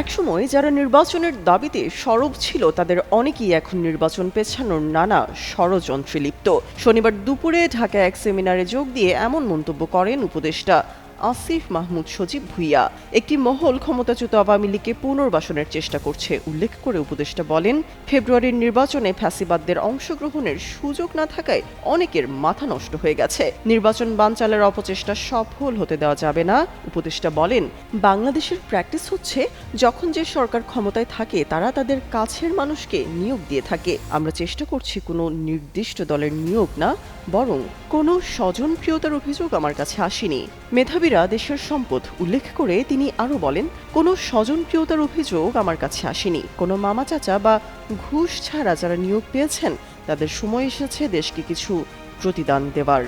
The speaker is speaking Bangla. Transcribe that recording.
একসময় যারা নির্বাচনের দাবিতে সরব ছিল, তাদের অনেকেই এখন নির্বাচন পেছানোর নানা ষড়যন্ত্রে লিপ্ত। শনিবার দুপুরে ঢাকা এক সেমিনারে যোগ দিয়ে এমন মন্তব্য করেন উপদেষ্টা। আসিফ মাহমুদ সজীব ভুইয়া। একটি মহল ক্ষমতাচ্যুত আওয়ামী লীগকে পুনর্বাসনের চেষ্টা করছে, উল্লেখ করে উপদেষ্টা বলেন, ফেব্রুয়ারির নির্বাচনে ফ্যাসিবাদদের অংশগ্রহণের সুযোগ না থাকায় অনেকের মাথা নষ্ট হয়ে গেছে। নির্বাচন বানচালের অপচেষ্টা সফল হতে দেওয়া যাবে না। উপদেষ্টা বলেন, বাংলাদেশের প্র্যাকটিস হচ্ছে, যখন যে সরকার ক্ষমতায় থাকে, তারা তাদের কাছের মানুষকে নিয়োগ দিয়ে থাকে। আমরা চেষ্টা করছি কোনো নির্দিষ্ট দলের নিয়োগ না, বরং কোনো স্বজনপ্রিয়তার অভিযোগ আমার কাছে আসেনি। মেধাবীরা দেশের সম্পদ উল্লেখ করে তিনি আরও বলেন, কোনো স্বজনপ্রিয়তার অভিযোগ আমার কাছে আসেনি। কোনো মামা চাচা বা ঘুষ ছাড়া যারা নিয়োগ পেয়েছেন, তাদের সময় এসেছে দেশকে কিছু প্রতিদান দেওয়ার।